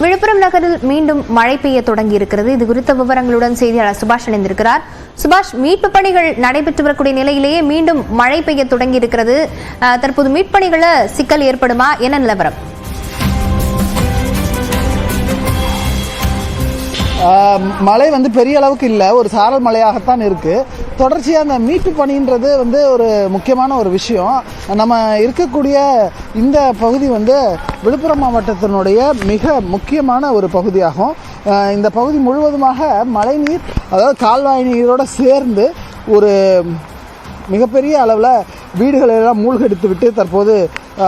விழுப்புரம் நகரில் மீண்டும் மழை பெய்ய தொடங்கி இருக்கிறது இது குறித்த விவரங்களுடன் செய்தியாளர் சுபாஷ் இணைந்திருக்கிறார். சுபாஷ் மீட்பு பணிகள் நடைபெற்று வரக்கூடிய நிலையிலேயே மீண்டும் மழை பெய்ய தொடங்கி இருக்கிறது அஹ், தற்போது மீட்பணிகளை சிக்கல் ஏற்படுமா? என்ன நிலவரம்? மழை வந்து பெரிய அளவுக்கு இல்லை. ஒரு சாரல் மழையாகத்தான் இருக்குது தொடர்ச்சியாக அந்த மீட்பு பணின்றது வந்து ஒரு முக்கியமான ஒரு விஷயம். நம்ம இருக்கக்கூடிய இந்த பகுதி வந்து விழுப்புரம் மாவட்டத்தினுடைய மிக முக்கியமான ஒரு பகுதியாகும். இந்த பகுதி முழுவதுமாக மழைநீர் அதாவது கால்வாய் நீரோடு சேர்ந்து ஒரு மிகப்பெரிய அளவில் வீடுகளெல்லாம் மூழ்கெடுத்து மூழ்கடித்து விட்டு தற்போது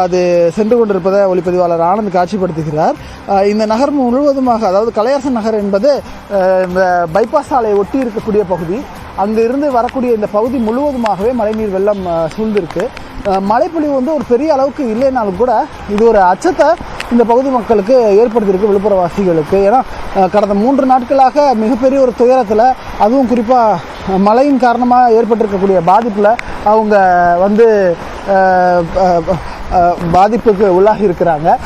அது சென்று கொண்டிருப்பதை ஒளிப்பதிவாளர் ஆனந்த் காட்சிப்படுத்துகிறார். இந்த நகர் முழுவதுமாக அதாவது கலையரசன் நகர் என்பது இந்த பைபாஸ் சாலையை ஒட்டி இருக்கக்கூடிய பகுதி. அங்கிருந்து வரக்கூடிய இந்த பகுதி முழுவதுமாகவே மழைநீர் வெள்ளம் சூழ்ந்திருக்கு. மழைப்பொழிவு வந்து ஒரு பெரிய அளவுக்கு இல்லைனாலும் கூட இது ஒரு அச்சத்தை இந்த பகுதி மக்களுக்கு ஏற்படுத்தியிருக்கு விழுப்புரவாசிகளுக்கு. ஏன்னா கடந்த மூன்று நாட்களாக மிகப்பெரிய ஒரு துயரத்தில் அதுவும் குறிப்பாக மழையின் காரணமாக ஏற்பட்டிருக்கக்கூடிய பாதிப்பில் அவங்க வந்து பாதிப்புக்கு உள்ளாகி இருக்கிறாங்க.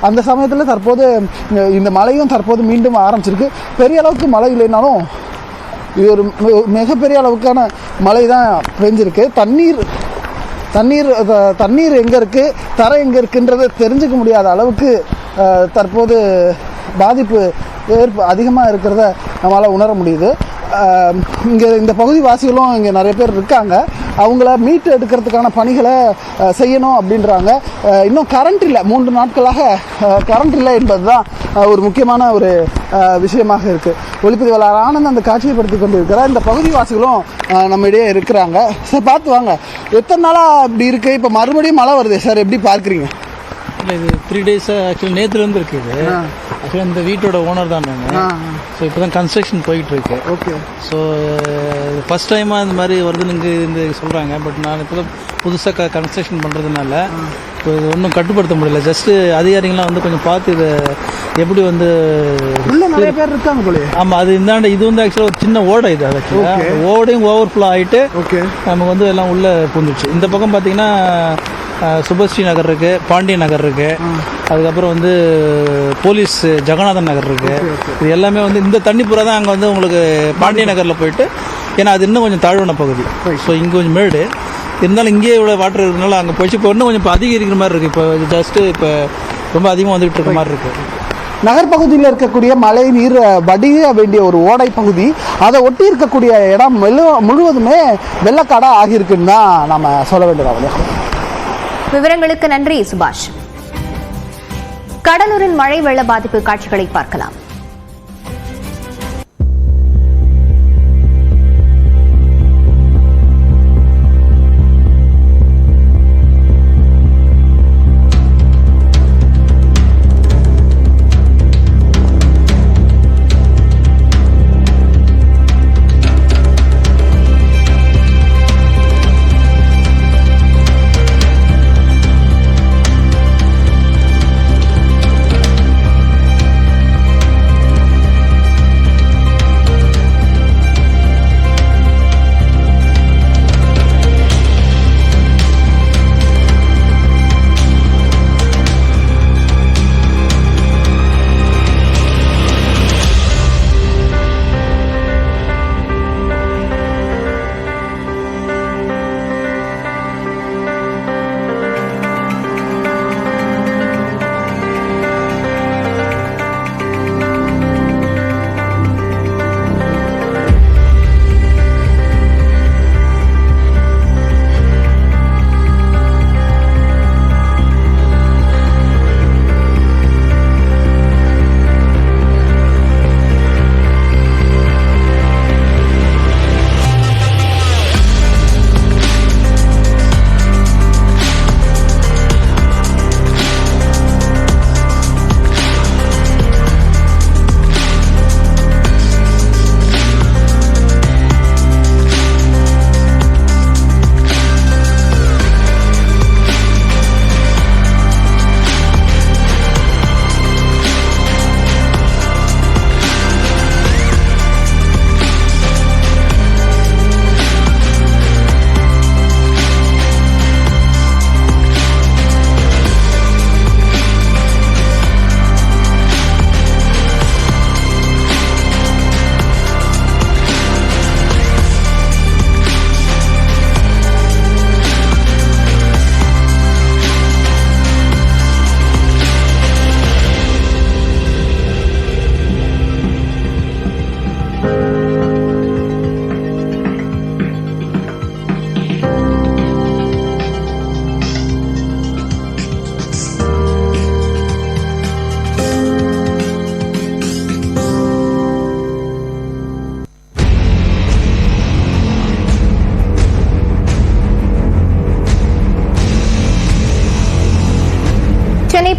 அந்த சமயத்தில் தற்போது இந்த- மழையும் தற்போது மீண்டும் ஆரம்பிச்சிருக்கு. பெரிய அளவுக்கு மழை இல்லைனாலும் இது ஒரு மிகப்பெரிய அளவுக்கான மழை தான் பெஞ்சிருக்கு. தண்ணீர் தண்ணீர் தண்ணீர் எங்கே இருக்குது தரை எங்கே இருக்குன்றதை தெரிஞ்சுக்க முடியாத அளவுக்கு தற்போது பாதிப்பு ஏற்ப அதிகமாக இருக்கிறத நம்மளால் உணர முடியுது. இங்கே இந்த பகுதி வாசிகளும் இங்கே நிறைய பேர் இருக்காங்க. அவங்கள மீட்டு எடுக்கிறதுக்கான பணிகளை செய்யணும் அப்படின்றாங்க. இன்னும் கரண்ட் இல்லை. மூன்று நாட்களாக கரண்ட் இல்லை என்பது தான் ஒரு முக்கியமான ஒரு விஷயமாக இருக்குது ஒளிப்பதிவாளர் ஆனந்த் அந்த காட்சியப்படுத்தி கொண்டு இருக்கிறார் இந்த பகுதி வாசிகளும் அஹ், நம்ம இடையே இருக்கிறாங்க. சார் பார்த்து வாங்க. எத்தனை நாளாக இப்படி இருக்குது இப்போ மறுபடியும் மழை வருது சார். எப்படி பார்க்குறீங்க? இல்லை இது த்ரீ டேஸ் ஆக்சுவலி நேற்றுலேருந்து இருக்குது இது ஆக்சுவலி இந்த வீட்டோட ஓனர் தான் நான். ஸோ இப்போ தான் கன்ஸ்ட்ரக்ஷன் போயிட்டு இருக்கு ஓகே ஸோ ஃபர்ஸ்ட் டைமாக இந்த மாதிரி வருதுன்னு இந்த சொல்கிறாங்க பட் நான் இப்போ தான் புதுசாக கன்ஸ்ட்ரக்ஷன் பண்ணுறதுனால இப்போ இது ஒன்றும் கட்டுப்படுத்த முடியல. ஜஸ்ட்டு அதிகாரிங்களாம் வந்து கொஞ்சம் பார்த்து இதை எப்படி வந்து நிறைய பேர் இருக்காங்க போலயே. ஆமாம் அது இந்தாண்ட இது வந்து ஆக்சுவலாக ஒரு சின்ன ஓடை இது ஆக்சுவலாக ஓடையும் ஓவர் ஃப்ளோ ஆகிட்டு ஓகே நமக்கு வந்து எல்லாம் உள்ள பூந்துச்சு இந்த பக்கம் பார்த்தீங்கன்னா சுபஸ்ரீ நகர் இருக்கு பாண்டிய நகர் இருக்கு. அதுக்கப்புறம் வந்து போலீஸ் ஜெகநாதன் நகர் இருக்கு. இது எல்லாமே வந்து இந்த தண்ணி பூரா தான் அங்கே வந்து உங்களுக்கு பாண்டிய நகரில் போயிட்டு ஏன்னா அது இன்னும் கொஞ்சம் தாழ்வான பகுதி. ஸோ இங்கே கொஞ்சம் மேடு. இருந்தாலும் இங்கேயே இவ்வளோ வாட்டர் இருக்கிறதுனால அங்கே போயிடுச்சு இப்போ இன்னும் கொஞ்சம் இப்போ அதிகரிக்கிற மாதிரி இருக்குது இப்போ ஜஸ்ட்டு இப்போ ரொம்ப அதிகமாக வந்துகிட்டு இருக்க மாதிரி இருக்குது நகர்ப்பகுதியில் இருக்கக்கூடிய மழை நீர் வடிய வேண்டிய ஒரு ஓடை பகுதி. அதை ஒட்டி இருக்கக்கூடிய இடம் முழுவதுமே வெள்ளக்காடா ஆகியிருக்குன்னு தான் நம்ம சொல்ல வேண்டியதாகும் விவரங்களுக்கு நன்றி சுபாஷ். கடலூரின் மழை வெள்ள பாதிப்பு காட்சிகளை பார்க்கலாம்.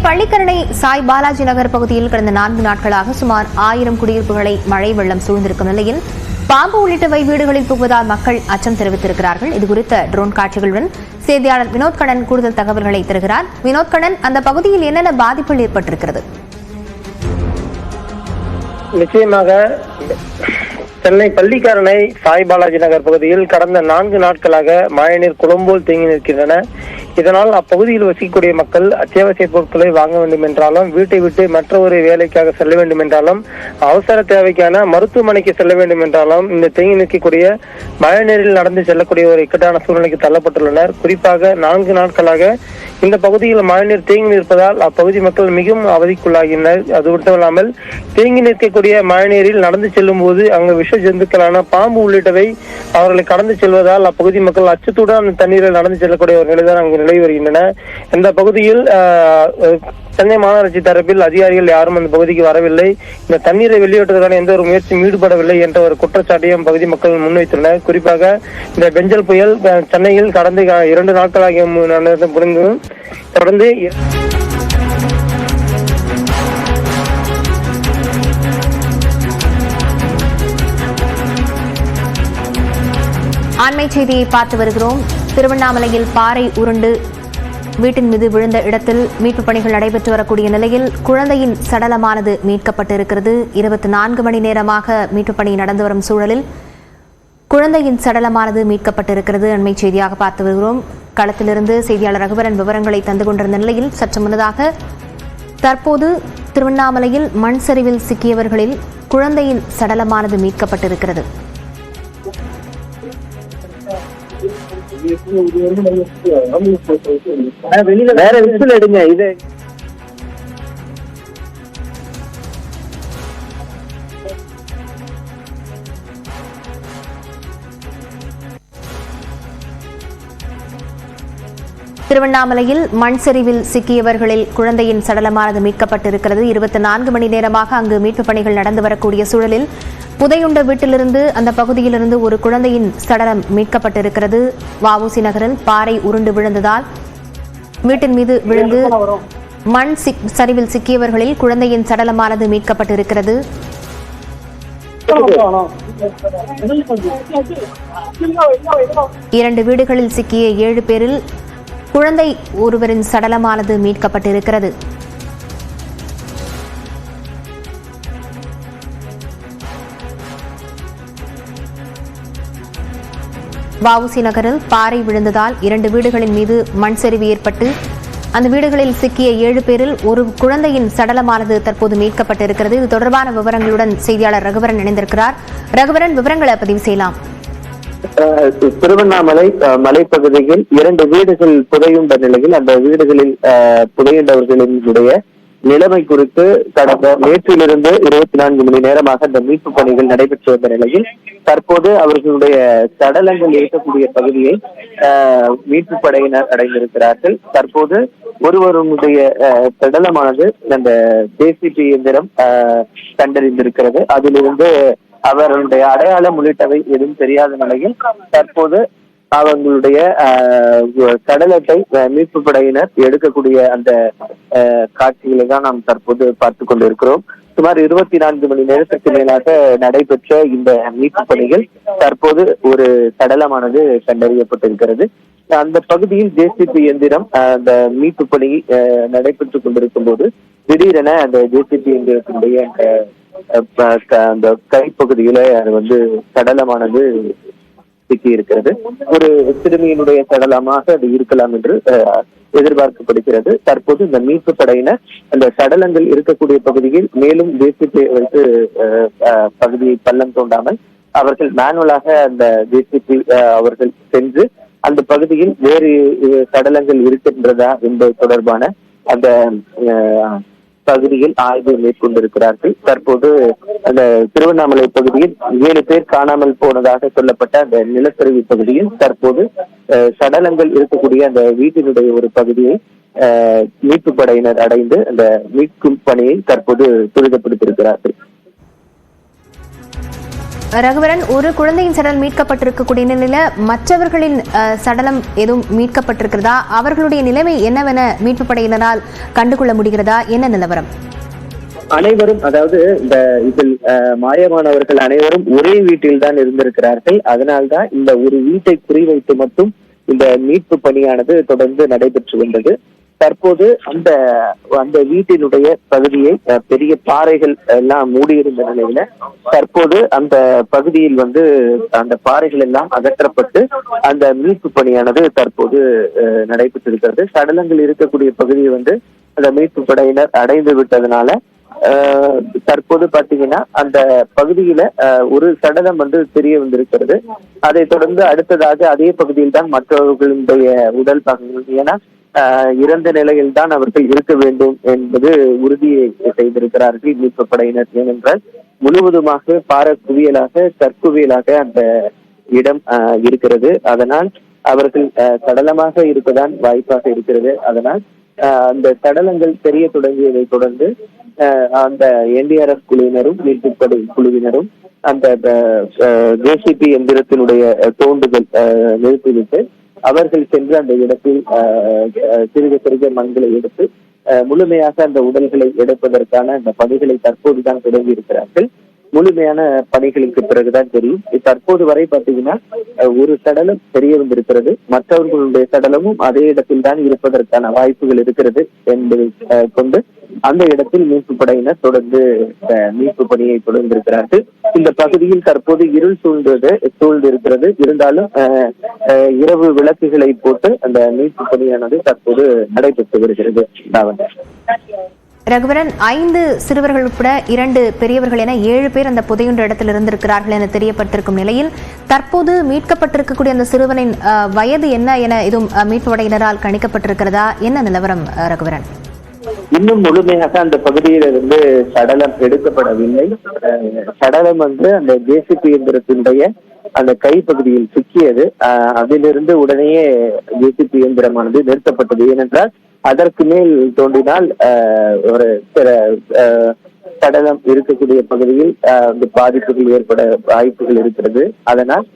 பள்ளிக்கரணை சாய் பாலாஜி நகர் பகுதியில் கடந்த நான்கு நாட்களாக சுமார் ஆயிரம் குடியிருப்புகளை மழை வெள்ளம் சூழ்ந்திருக்கும் நிலையில் பாம்பு உள்ளிட்டவை வீடுகளில் புகுவதால் மக்கள் அச்சம் தெரிவித்திருக்கிறார்கள். இதுகுறித்த ட்ரோன் காட்சிகளுடன் செய்தியாளர் வினோத் கண்ணன் கூடுதல் தகவல்களை தருகிறார். வினோத் கண்ணன் அந்த பகுதியில் என்னென்ன பாதிப்புகள் ஏற்பட்டிருக்கிறது? நிச்சயமாக சென்னை பள்ளிக்கரணை சாய் பாலாஜி நகர் பகுதியில் கடந்த நான்கு நாட்களாக மழைநீர் குளம்போல் தேங்கி நிற்கின்றன. இதனால் அப்பகுதியில் வசிக்கக்கூடிய மக்கள் அத்தியாவசிய பொருட்களை வாங்க வேண்டும் என்றாலும் வீட்டை விட்டு மற்ற ஒரு வேலைக்காக செல்ல வேண்டும் என்றாலும் அவசர தேவைக்கான மருத்துவமனைக்கு செல்ல வேண்டும் என்றாலும் இந்த தேங்கி நிற்கக்கூடிய மழைநீரில் நடந்து செல்லக்கூடிய ஒரு இக்கட்டான சூழ்நிலைக்கு தள்ளப்பட்டுள்ளனர். குறிப்பாக நான்கு நாட்களாக இந்த பகுதியில் மழைநீர் தேங்கி நிற்பதால் அப்பகுதி மக்கள் மிகவும் அவதிக்குள்ளாகினர். அது மட்டுமல்லாமல் தேங்கி நிற்கக்கூடிய மழைநீரில் நடந்து செல்லும் போது அங்கு விஷ ஜந்துக்களான பாம்பு உள்ளிட்டவை அவர்களை கடந்து செல்வதால் அப்பகுதி மக்கள் அச்சத்துடன் அந்த தண்ணீரில் நடந்து செல்லக்கூடிய ஒரு நிலைதான் அங்கு நிலை வருகின்றன இந்த பகுதியில் சென்னை மாநகராட்சி தரப்பில் அதிகாரிகள் யாரும் அந்த பகுதிக்கு வரவில்லை. இந்த தண்ணீரை வெளியேற்றுவதற்கான எந்த ஒரு முயற்சியும் ஈடுபடவில்லை என்ற ஒரு குற்றச்சாட்டையும் பகுதி மக்கள் முன்வைத்துள்ளனர். குறிப்பாக இந்த பெஞ்சல் புயல் சென்னையில் கடந்த இரண்டு நாட்களாக புரிந்தும் தொடர்ந்து ஆண்மை அண்மை செய்தியை பார்த்து வருகிறோம். திருவண்ணாமலையில் பாறை உருண்டு. வீட்டின் மீது விழுந்த இடத்தில் மீட்புப் பணிகள் நடைபெற்று வரக்கூடிய நிலையில் குழந்தையின் சடலமானது மீட்கப்பட்டிருக்கிறது. இருபத்தி நான்கு மணி நேரமாக மீட்புப் பணி நடந்து வரும் சூழலில் குழந்தையின் சடலமானது மீட்கப்பட்டிருக்கிறது. அண்மை செய்தியாக பார்த்து வருகிறோம். களத்திலிருந்து செய்தியாளர் ரகுவரன் விவரங்களை தந்து கொண்டிருந்த நிலையில் சற்று முன்னதாக தற்போது திருவண்ணாமலையில் மண் சரிவில் சிக்கியவர்களில் குழந்தையின் சடலமானது மீட்கப்பட்டிருக்கிறது. வேற விசில் எடுங்க இது திருவண்ணாமலையில் மண் சரிவில் சிக்கியவர்களில் குழந்தையின் சடலமானது மீட்கப்பட்டிருக்கிறது. இருபத்தி நான்கு மணி நேரமாக அங்கு மீட்புப் பணிகள் நடந்து வரக்கூடிய சூழலில் புதையுண்ட வீட்டிலிருந்து அந்த பகுதியிலிருந்து ஒரு குழந்தையின் சடலம் மீட்கப்பட்டிருக்கிறது. வாவுசி நகரில் பாறை உருண்டு விழுந்ததால் வீட்டின் மீது விழுந்து மண் சரிவில் சிக்கியவர்களில் குழந்தையின் சடலமானது மீட்கப்பட்டிருக்கிறது. இரண்டு வீடுகளில் சிக்கிய ஏழு பேரில் குழந்தை ஒருவரின் சடலமானது மீட்கப்பட்டிருக்கிறது. வஉசி நகரில் பாறை விழுந்ததால் இரண்டு வீடுகளின் மீது மண் சரிவு ஏற்பட்டு அந்த வீடுகளில் சிக்கிய ஏழு பேரில் ஒரு குழந்தையின் சடலமானது தற்போது மீட்கப்பட்டிருக்கிறது. இது தொடர்பான விவரங்களுடன் செய்தியாளர் ரகுவரன் இணைந்திருக்கிறார். ரகுவரன் விவரங்களை பதிவு செய்யலாம். திருவண்ணாமலை மலைப்பகுதியில் இரண்டு வீடுகள் புதையுண்ட நிலையில் அந்த வீடுகளில் புதையுண்டவர்களினுடைய நிலைமை குறித்து கடந்த நேற்றிலிருந்து இருபத்தி நான்கு மணி நேரமாக அந்த மீட்பு பணிகள் நடைபெற்று வந்த நிலையில் தற்போது அவர்களுடைய சடலங்கள் இருக்கக்கூடிய பகுதியை மீட்பு படையினர் அடைந்திருக்கிறார்கள். தற்போது ஒருவருடைய அஹ், சடலமானது அந்த ஜேசிபி இயந்திரம் கண்டறிந்திருக்கிறது. அதிலிருந்து அவர்களுடைய அடையாளம் உள்ளிட்டவை எதுவும் தெரியாத நிலையில் தற்போது அவங்களுடைய ஆஹ், சடலத்தை மீட்பு படையினர் எடுக்கக்கூடிய அந்த காட்சிகளை தான் நாம் தற்போது பார்த்து கொண்டிருக்கிறோம். சுமார் இருபத்தி நான்கு மணி நேரத்திற்கு மேலாக நடைபெற்ற இந்த மீட்பு பணிகள் தற்போது ஒரு சடலமானது கண்டறியப்பட்டிருக்கிறது. அந்த பகுதியில் ஜேசிபி எந்திரம் அந்த மீட்பு பணி நடைபெற்றுக் கொண்டிருக்கும் போது திடீரென அந்த ஜேசிபி எந்திரத்தினுடைய அந்த அந்த கைப்பகுதியில அது வந்து சடலமானது சிக்கி இருக்கிறது ஒரு சிறுமியினுடைய சடலமாக அது இருக்கலாம் என்று எதிர்பார்க்கப்படுகிறது. தற்போது இந்த மீட்பு படையினர் அந்த சடலங்கள் இருக்கக்கூடிய பகுதியில் மேலும் ஜேசிபி வைத்து பகுதியை பள்ளம் தோண்டாமல் அவர்கள் மேனுவலாக அந்த ஜேசிபி அவர்கள் சென்று அந்த பகுதியில் வேறு சடலங்கள் இருக்கின்றதா என்பது தொடர்பான அந்த அஹ், பகுதியில் ஆய்வு மேற்கொண்டிருக்கிறார்கள். தற்போது அந்த திருவண்ணாமலை பகுதியில் ஏழு பேர் காணாமல் போனதாக சொல்லப்பட்ட அந்த நிலச்சரிவு பகுதியில் தற்போது சடலங்கள் இருக்கக்கூடிய அந்த வீட்டினுடைய ஒரு பகுதியை மீட்பு படையினர் அடைந்து அந்த மீட்கும் பணியை தற்போது துரிதப்படுத்தியிருக்கிறார்கள். ரகுவரன் ஒரு குழந்தையின் சடலம் மீட்கப்பட்டிருக்கக்கூடிய நிலையில மற்றவர்களின் சடலம் எதுவும் மீட்கப்பட்டிருக்கிறதா? அவர்களுடைய நிலைமை என்னவென மீட்பு படையினரால் கண்டுகொள்ள முடிகிறதா? என்ன நிலவரம்? அனைவரும் அதாவது இந்த இதில் அஹ், மாயமானவர்கள் அனைவரும் ஒரே வீட்டில் தான் இருந்திருக்கிறார்கள். அதனால்தான் இந்த ஒரு வீட்டை குறிவைத்து மட்டும் இந்த மீட்பு பணியானது தொடர்ந்து நடைபெற்று வந்தது. தற்போது அந்த அந்த வீட்டினுடைய பகுதியை பெரிய பாறைகள் எல்லாம் மூடியிருந்த நிலையில தற்போது அந்த பகுதியில் வந்து அந்த பாறைகள் எல்லாம் அகற்றப்பட்டு அந்த மீட்பு பணியானது தற்போது அஹ், நடைபெற்றிருக்கிறது. சடலங்கள் இருக்கக்கூடிய பகுதியை வந்து அந்த மீட்பு படையினர் அடைந்து விட்டதுனால தற்போது பாத்தீங்கன்னா அந்த பகுதியில ஒரு சடலம் வந்து தெரிய வந்திருக்கிறது. அதை தொடர்ந்து அடுத்ததாக அதே பகுதியில் தான் மற்றவர்களுடைய உடல் பாகங்கள். ஏன்னா இறந்த நிலையில் தான் அவர்கள் இருக்க வேண்டும் என்பது உறுதியை செய்திருக்கிறார்கள் மீட்பு படையினர். ஏனென்றால் முழுவதுமாக பார குவியலாக கற்குவியலாக அந்த இடம் இருக்கிறது. அதனால் அவர்கள் சடலமாக இருக்கதான் வாய்ப்பாக இருக்கிறது. அதனால் அந்த சடலங்கள் தெரிய தொடங்கியதை தொடர்ந்து அந்த என்டிஆர்எஃப் குழுவினரும் மீட்புப்படை குழுவினரும் அந்த ஜேசிபி எந்திரத்தினுடைய தோண்டுதல் நிறுத்திவிட்டு அவர்கள் சென்று அந்த இடத்தில் சிறுக சிறுக மண்களை எடுத்து முழுமையாக அந்த உடல்களை எடுப்பதற்கான அந்த பணிகளை தற்போதுதான் தொடங்கி இருக்கிறார்கள் முழுமையான பணிகளுக்கு பிறகுதான் தெரியும். தற்போது வரை பாத்தீங்கன்னா ஒரு சடலம் தெரிய வந்திருக்கிறது மற்றவர்களுடைய சடலமும் அதே இடத்தில் தான் இருப்பதற்கான வாய்ப்புகள் இருக்கிறது என்பதை அஹ், கொண்டு அந்த இடத்தில் மீட்பு படையினர் தொடர்ந்து மீட்பு பணியை தொடர்ந்திருக்கிறார்கள். இந்த பகுதியில் தற்போது இருள் சூழ்ந்தது சூழ்ந்து இருக்கிறது இருந்தாலும் இரவு விளக்குகளை போட்டு அந்த மீட்பு பணியானது தற்போது நடைபெற்று வருகிறது. ரகுவரன் ஐந்து சிறுவர்கள் உட்பட இரண்டு பெரியவர்கள் என ஏழு பேர் அந்த புதையுண்ட இடத்தில் இருந்திருக்கிறார்கள் என தெரியப்பட்டிருக்கும் நிலையில் தற்போது மீட்கப்பட்டிருக்கக்கூடிய அந்த சிறுவனின் வயது என்ன என எதுவும் மீட்பு படையினரால் கணிக்கப்பட்டிருக்கிறதா? என்ன நிலவரம் அஹ், ரகுவரன்? இன்னும் முழுமையாக அந்த பகுதியிலிருந்து சடலம் எடுக்கப்படவில்லை. சடலம் வந்து அந்த ஜேசிபி இயந்திரத்தினுடைய அந்த கைப்பகுதியில் சிக்கியது. அதிலிருந்து உடனேயே ஜேசிபி இயந்திரமானது நிறுத்தப்பட்டது. ஏனென்றால் அதற்கு மேல் தோன்றினால் அஹ், ஒரு சில சடலம் இருக்கக்கூடிய பகுதியில் அஹ், வந்து பாதிப்புகள் ஏற்பட வாய்ப்புகள் இருக்கிறது. அதனால்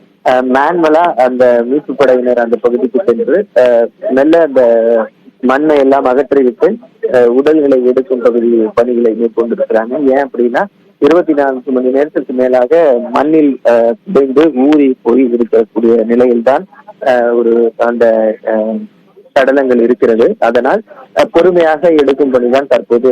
மேன்மலா அந்த மீட்பு படையினர் அந்த பகுதிக்கு சென்று அஹ், மெல்ல அந்த மண்ணை எல்லாம் அகற்றிவிட்டு உடல்களை எடுக்கும் பகுதி பணிகளை மேற்கொண்டிருக்கிறாங்க. ஏன் அப்படின்னா இருபத்தி நான்கு மணி நேரத்திற்கு மேலாக மண்ணில் அஹ், புதைந்து ஊறி போய் இருக்கக்கூடிய நிலையில்தான் ஒரு அந்த அஹ், சடலங்கள் இருக்கிறது. அதனால் பொறுமையாக எடுக்கும் பணிதான் தற்போது